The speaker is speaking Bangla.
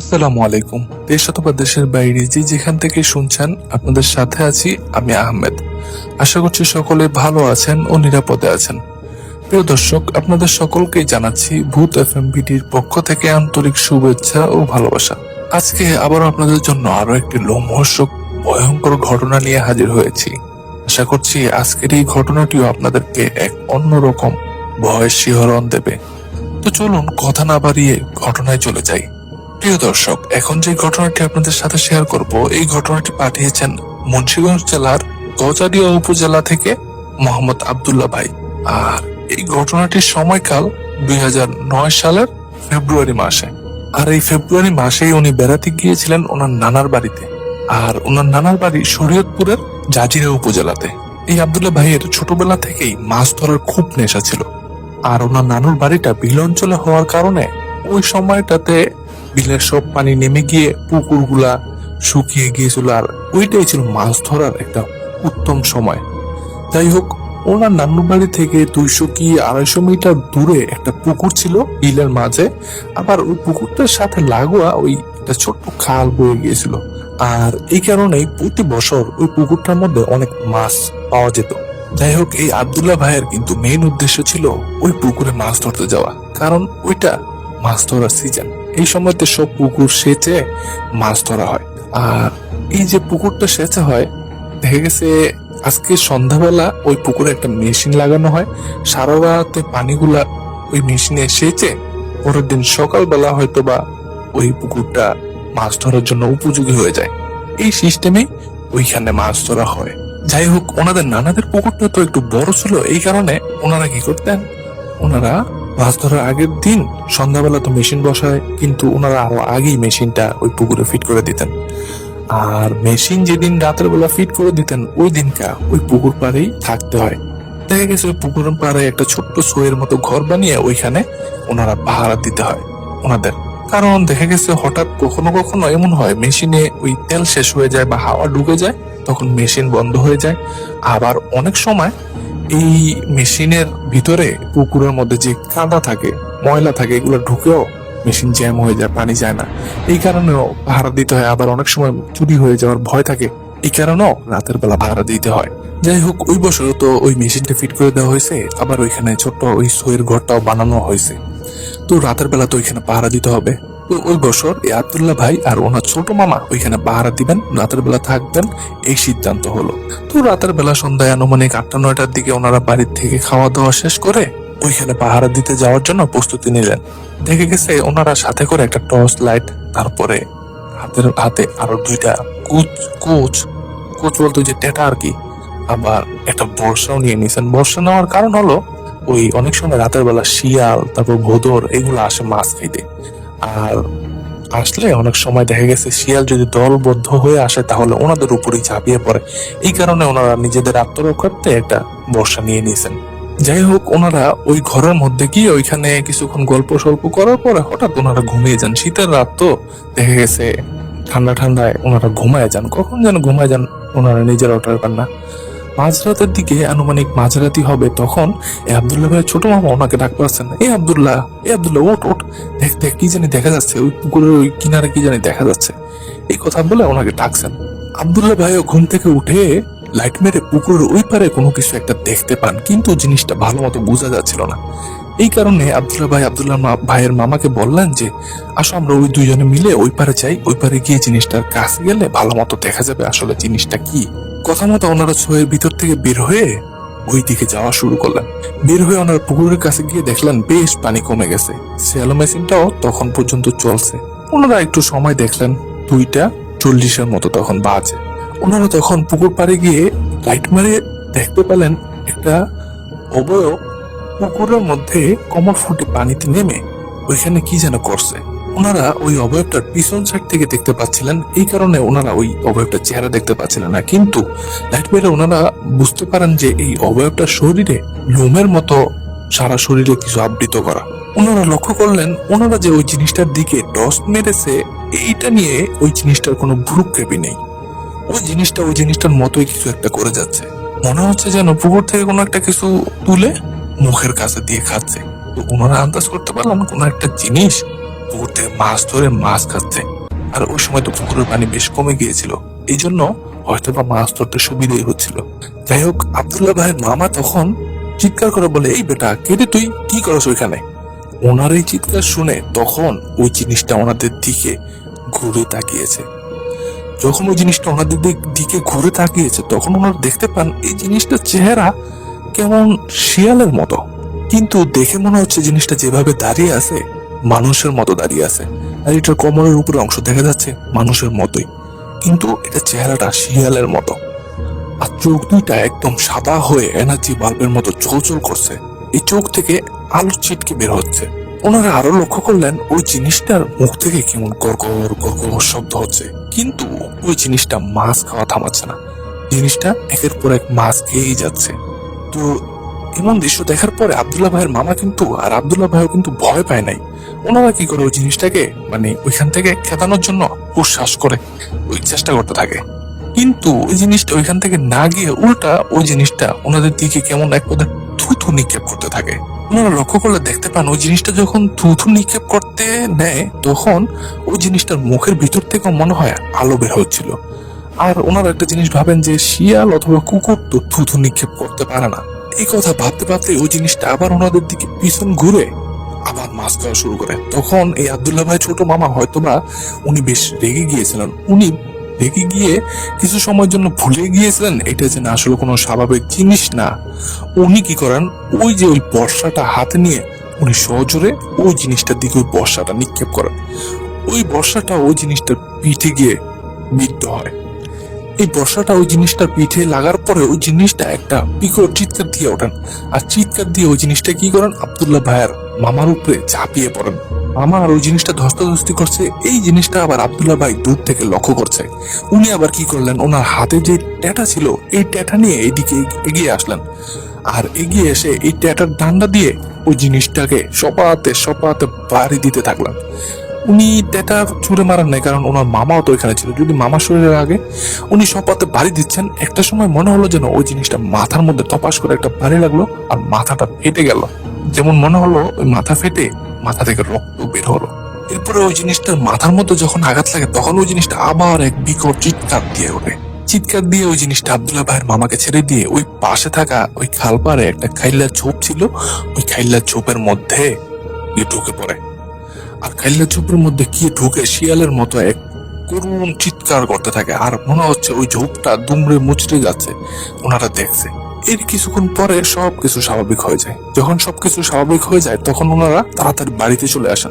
আসসালামু আলাইকুম। দেশ অথবা দেশের বাইরে যে যেখান থেকে শুনছেন, আপনাদের সাথে আছি আমি আহমেদ। আশা করছি সকলে ভালো আছেন ও নিরাপদে আছেন। প্রিয় দর্শক, আপনাদের সকলকেই জানাচ্ছি ভূত এফ এম পক্ষ থেকে আন্তরিক শুভেচ্ছা ও ভালোবাসা। আজকে আবার আপনাদের জন্য আরও একটি লোমহর্ষক, ভয়ঙ্কর ঘটনা নিয়ে হাজির হয়েছি। আশা করছি আজকের এই ঘটনাটিও আপনাদেরকে এক অন্যরকম ভয়ের শিহরণ দেবে। তো চলুন কথা না বাড়িয়ে ঘটনায় চলে যাই। প্রিয় দর্শক, এখন যে ঘটনাটি আপনাদের সাথে শেয়ার করব, এই ঘটনাটি পাঠিয়েছেন মুন্সিগঞ্জ জেলার গজারিয়া উপজেলা থেকে মোহাম্মদ আব্দুল্লাহ ভাই। আর এই ঘটনাটির সময়কাল দুই সালের ফেব্রুয়ারি মাসে। আর এই ফেব্রুয়ারি মাসেই উনি বেড়াতে গিয়েছিলেন ওনার নানার বাড়িতে। আর ওনার নানার বাড়ি শরীয়তপুরের জাজিরা উপজেলাতে। এই আব্দুল্লাহ ভাইয়ের ছোটবেলা থেকেই মাছ ধরার খুব নেশা ছিল। আর ওনার নানুর বাড়িটা বিল অঞ্চলে হওয়ার কারণে ওই সময়টাতে বিলের সব পানি নেমে গিয়ে পুকুরগুলা শুকিয়ে গিয়েছিল আর ওইটাই ছিল মাছ ধরার একটা উত্তম সময়। যাই হোক, ওনার নান্নুর বাড়ি থেকে দুইশো কি আড়াইশো মিটার দূরে একটা পুকুর ছিল বিলের মাঝে। আবার ওই পুকুরটার সাথে লাগোয়া ওই একটা ছোট্ট খাল বয়ে গিয়েছিল। আর এই কারণেই প্রতি বছর ওই পুকুরটার মধ্যে অনেক মাছ পাওয়া যেত। যাই হোক, এই আব্দুল্লাহ ভাইয়ের কিন্তু মেইন উদ্দেশ্য ছিল ওই পুকুরে মাছ ধরতে যাওয়া। কারণ ওইটা মাছ ধরার সিজন এই সময়তে সব পুকুর সেচে মাছ ধরা হয়। আর এই যে পুকুরটা সেচে হয়, দেখা গেছে আজকে সন্ধ্যাবেলা ওই পুকুরে একটা মেশিন লাগানো হয়। সারা রাতে পানিগুলা ওই মেশিনে সেচে পরের দিন সকালবেলা হয়তো বা ওই পুকুরটা মাছ ধরার জন্য উপযোগী হয়ে যায়। এই সিস্টেমে ওইখানে মাছ ধরা হয়। যাই হোক, ওনাদের নানাদের পুকুরটা তো একটু বড় ছিল। এই কারণে ওনারা কি করতেন? ওনারা মাছ ধরার আগের দিন সন্ধ্যাবেলা তো মেশিন বসায়, কিন্তু ওনারা আরও আগেই মেশিনটা ওই পুকুরে ফিট করে দিতেন। আর মেশিন যেদিন রাতের বেলা ফিট করে দিতেন, ওই দিনটা ওই পুকুর পাড়েই থাকতে হয়। দেখা গেছে ওই পুকুরের পাড়ে একটা ছোট্ট সোয়ের মতো ঘর বানিয়ে ওইখানে ওনারা ভাড়া দিতে হয় ওনাদের কারণ দেখা গেছে হঠাৎ কখনো কখনো এমন হয়, মেশিনে ওই তেল শেষ হয়ে যায় বা হাওয়া ঢুকে যায়, তখন মেশিন বন্ধ হয়ে যায়। আবার অনেক সময় এই মেশিনের ভিতরে পুকুরের মধ্যে যে কাঁদা থাকে, ময়লা থাকে, এগুলো ঢুকেও মেশিন জ্যাম হয়ে যায়, পানি যায় না। এই কারণেও ভাড়া দিতে হয়। আবার অনেক সময় চুরি হয়ে যাওয়ার ভয় থাকে। এই কারণেও রাতের বেলা ভাড়া দিতে হয়। যাই হোক, ওই বছর তো ওই মেশিনটা ফিট করে দেওয়া হয়েছে। আবার ওইখানে ছোট্ট ওই সইয়ের ঘরটাও বানানো হয়েছে। তো রাতের বেলা তো ওইখানে পাহারা দিতে হবে। ওই বছর এই আব্দুল্লাহ ভাই আর ওনার ছোট মামা ওইখানে পাহারা দিবেন, রাতের বেলা থাকবেন, এই সিদ্ধান্ত হলো। তো রাতের বেলা সন্ধ্যায় আনুমানিক আটটা, নয়টার দিকে ওনারা বাড়ির থেকে খাওয়া দাওয়া শেষ করে ওইখানে পাহারা দিতে যাওয়ার জন্য প্রস্তুতি নিলেন। দেখে গেছে ওনারা সাথে করে একটা টর্চ লাইট, তারপরে হাতের, হাতে আরও দুইটা কুচ, কোচ কোচ বলতো যে টেটা আর কি, আবার একটা বর্ষাও নিয়ে নিয়েছেন বর্ষা নেওয়ার কারণ হলো ওই অনেক সময় রাতের বেলা শিয়াল, তারপর ভোদর, এগুলো আসে মাছ খাইতে আর আসলে অনেক সময় দেখা গেছে শিয়াল যদি দলবদ্ধ হয়ে আসে, তাহলে ওনাদের উপরেই ঝাঁপিয়ে পড়ে। এই কারণে ওনারা নিজেদের আত্মরক্ষার্থে একটা বর্ষা নিয়ে নিয়েছেন। যাই হোক, ওনারা ওই ঘরের মধ্যে গিয়ে ওইখানে কিছুক্ষণ গল্প সল্প করার পরে হঠাৎ ওনারা ঘুমিয়ে যান। শীতের রাত তো দেখা গেছে ঠান্ডা ঠান্ডায় ওনারা ঘুমায় যান। কখন যেন ঘুমায় যান, ওনারা নিজেরা ওঠার পান না। মাঝরাতের দিকে আনুমানিক মাঝরাতি হবে তখন এ আবদুল্লাহ ভাইয়ের ছোট মামা ওনাকে ডাক পাচ্ছেন। এ আবদুল্লাহ এ আবদুল্লাহ ওট ওট দেখ দেখ, কি জানি দেখা যাচ্ছে। ওই পুকুরের ওই কিনারে কি জানি দেখা যাচ্ছে। এই কথা বলে ওনাকে ডাকছেন। আবদুল্লাহ ভাইও ঘুম থেকে উঠে লাইট মেরে পুকুরের ওই পারে কোনো কিছু একটা দেখতে পান, কিন্তু জিনিসটা ভালো মতো বোঝা যাচ্ছিল না। এই কারণে আবদুল্লাহ ভাই, আবদুল্লাহ ভাইয়ের মামাকে বললেন যে, আসো আমরা ওই দুইজনে মিলে ওই পারে যাই, ওই পারে গিয়ে জিনিসটার কাছে গেলে ভালো মতো দেখা যাবে আসলে জিনিসটা কি। কথা মতো ওনারা ছয়ের ভিতর থেকে বের হয়ে ওই দিকে যাওয়া শুরু করলেন। বের হয়ে ওনার পুকুরের কাছে গিয়ে দেখলেন বেশ পানি কমে গেছে। সেলো মেশিনটাও তখন পর্যন্ত চলছে। ওনারা একটু সময় দেখলেন, দুইটা চল্লিশের মতো তখন বাজে। ওনারা তখন পুকুর পাড়ে গিয়ে লাইট মারে দেখতে পেলেন একটা অবয়ব পুকুরের মধ্যে কমর ফুটে পানিতে নেমে ওইখানে কি যেন করছে। ওনারা ওই অবয়বটার পিছন সাইড থেকে দেখতে পাচ্ছিলেন। এই কারণে ওনারা ওই অবয়বটার চেহারা দেখতে পাচ্ছিলেন না। কিন্তু লাইট মেরে ওনারা বুঝতে পারেন যে এই অবয়বটার শরীরে লোমের মতো সারা শরীরে কিছু আবৃত করা। ওনারা লক্ষ্য করলেন, ওনারা যে ওই জিনিসটার দিকে টস মেরেছে, এইটা নিয়ে ওই জিনিসটার কোনো ভ্রুক্ষেপই নেই। ওই জিনিসটা ওই জিনিসটার মতোই কিছু একটা করে যাচ্ছে। মনে হচ্ছে যেন পুকুর থেকে কোনো একটা কিছু তুলে মুখের কাছে দিয়ে খাচ্ছে। তো ওনারা আন্দাজ করতে পারলাম কোনো একটা জিনিস পুকুর থেকে মাছ ধরে মাছ খাচ্ছে। আর ওই সময় তো পুকুরের পানি বেশ কমে গিয়েছিল। এই জন্য হয়তো বা মাছ ধরতে সুবিধাই হচ্ছিল। যাই হোক, আবদুল্লাহ ভাইয়ের মামা তখন চিৎকার করে বলে, এই বেটা কেটে তুই? কি করছ ওইখানে? ওনার এই চিৎকার শুনে তখন ওই জিনিসটা ওনাদের দিকে ঘুরে তাকিয়েছে। যখন ওই জিনিসটা ওনাদের দিক- দিকে ঘুরে তাকিয়েছে, তখন ওনারা দেখতে পান, এই জিনিসটার চেহারা কেমন শিয়ালের মতো। কিন্তু দেখে মনে হচ্ছে জিনিসটা যেভাবে দাঁড়িয়ে আছে, মানুষের মতো দাঁড়িয়ে আছে। আর এটার কোমরের উপরে অংশ দেখা যাচ্ছে মানুষের মতোই। কিন্তু এটা চেহারাটা শিয়ালের মতো। আর চোখ দুইটা একদম সাদা হয়ে এনার্জি বাল্বের মতো চলচল করছে। এই চোখ থেকে আলো ছিটকে বের হচ্ছে। ওনারা আরও লক্ষ্য করলেন, ওই জিনিসটার মুখ থেকে কেমন গড়গড় গড়গড় শব্দ হচ্ছে। কিন্তু ওই জিনিসটা মাছ খাওয়া থামাচ্ছে না। জিনিসটা একের পর এক মাছ খেয়েই যাচ্ছে। তো এমন দৃশ্য দেখার পরে আব্দুল্লাহ ভাইয়ের মামা কিন্তু আর আব্দুল্লাহ ভাইও কিন্তু ভয় পায় নাই। ওনারা কি করে ওই জিনিসটাকে মানে ওইখান থেকে খেতানোর জন্য উচ্ছ্বাস করে, ওই চেষ্টা করতে থাকে। কিন্তু ওই জিনিসটা ওইখান থেকে না গিয়ে উল্টা ওই জিনিসটা ওনাদের দিকে কেমন এক পদে থুথু নিক্ষেপ করতে থাকে। ওনারা লক্ষ্য করলে দেখতে পান ওই জিনিসটা যখন থুথু নিক্ষেপ করতে নেয়, তখন ওই জিনিসটার মুখের ভিতর থেকে মনে হয় আলো বের হচ্ছিল। আর ওনারা একটা জিনিস ভাবেন যে শিয়াল অথবা কুকুর তো থুথু নিক্ষেপ করতে পারে না। এই কথা ভাবতে ভাবতে ওই জিনিসটা আবার ওনাদের দিকে পিছন ঘুরে আবার মাছ খাওয়া শুরু করে। তখন এই আব্দুল্লাহ ভাই ছোট মামা হয়তোবা উনি বেশ রেগে গিয়েছিলেন। উনি রেগে গিয়ে কিছু সময়ের জন্য ভুলে গিয়েছিলেন, এটা যে না আসলে কোনো স্বাভাবিক জিনিস না। উনি কি করেন? ওই যে ওই বর্ষাটা হাতে নিয়ে উনি সজোরে ওই জিনিসটার দিকে ওই বর্ষাটা নিক্ষেপ করেন। ওই বর্ষাটা ওই জিনিসটার পিঠে গিয়ে বিদ্ধ হয়। এই বর্ষাটা ওই জিনিসটার পিঠে লাগার পরে ওই জিনিসটা একটা বিকট চিৎকার দিয়ে ওঠেন। আর চিৎকার দিয়ে ওই জিনিসটা কি করেন? আবদুল্লাহ ভাইয়ের মামার উপরে ঝাঁপিয়ে পড়েন। মামা আর ওই জিনিসটা ধস্তাধস্তি করছে, এই জিনিসটা আবার আব্দুল্লাহ ভাই দূর থেকে লক্ষ্য করছে। উনি আবার কি করলেন? ওনার হাতে যে ট্যাটা ছিল, এই ট্যাটা নিয়ে এইদিকে এগিয়ে আসলেন। আর এগিয়ে এসে এই ট্যাটার ডান্ডা দিয়ে ওই জিনিসটাকে সপাতে সপাতে বাড়ি দিতে থাকলেন। উনি ট্যাটা ছুড়ে মারার নাই, কারণ ওনার মামাও তো এখানে ছিল। যদি মামা শরীরের আগে উনি সপাতে বাড়ি দিচ্ছেন, একটা সময় মনে হলো যেন ওই জিনিসটা মাথার মধ্যে তপাস করে একটা বাড়ি লাগল আর মাথাটা ফেটে গেল। যেমন মনে হলো ওই মাথা ফেটে মাথা থেকে রক্ত বের হলো। এরপরে ওই জিনিসটার মাথার মধ্যে যখন আঘাত লাগে, তখন ওই জিনিসটা আবার এক বিকট চিৎকার দিয়ে ওঠে। চিৎকার দিয়ে ওই জিনিসটা আব্দুল্লাহ ভাইয়ের মামাকে ছেড়ে দিয়ে ওই পাশে থাকা ওই খাল পাড়ে একটা খাইল্লা ঝোপ ছিল, ওই খাইল্লা ঝোপের মধ্যে ঢুকে পড়ে। আর খাইল্লা ঝোপের মধ্যে কি ঢুকে শিয়ালের মতো এক করুণ চিৎকার করতে থাকে, আর মনে হচ্ছে ওই ঝোপটা দুমড়ে মুচড়ে যাচ্ছে। ওনারা দেখছে। এর কিছুক্ষণ পরে সবকিছু স্বাভাবিক হয়ে যায়। যখন সবকিছু স্বাভাবিক হয়ে যায়, তখন ওনারা তাড়াতাড়ি বাড়িতে চলে আসেন।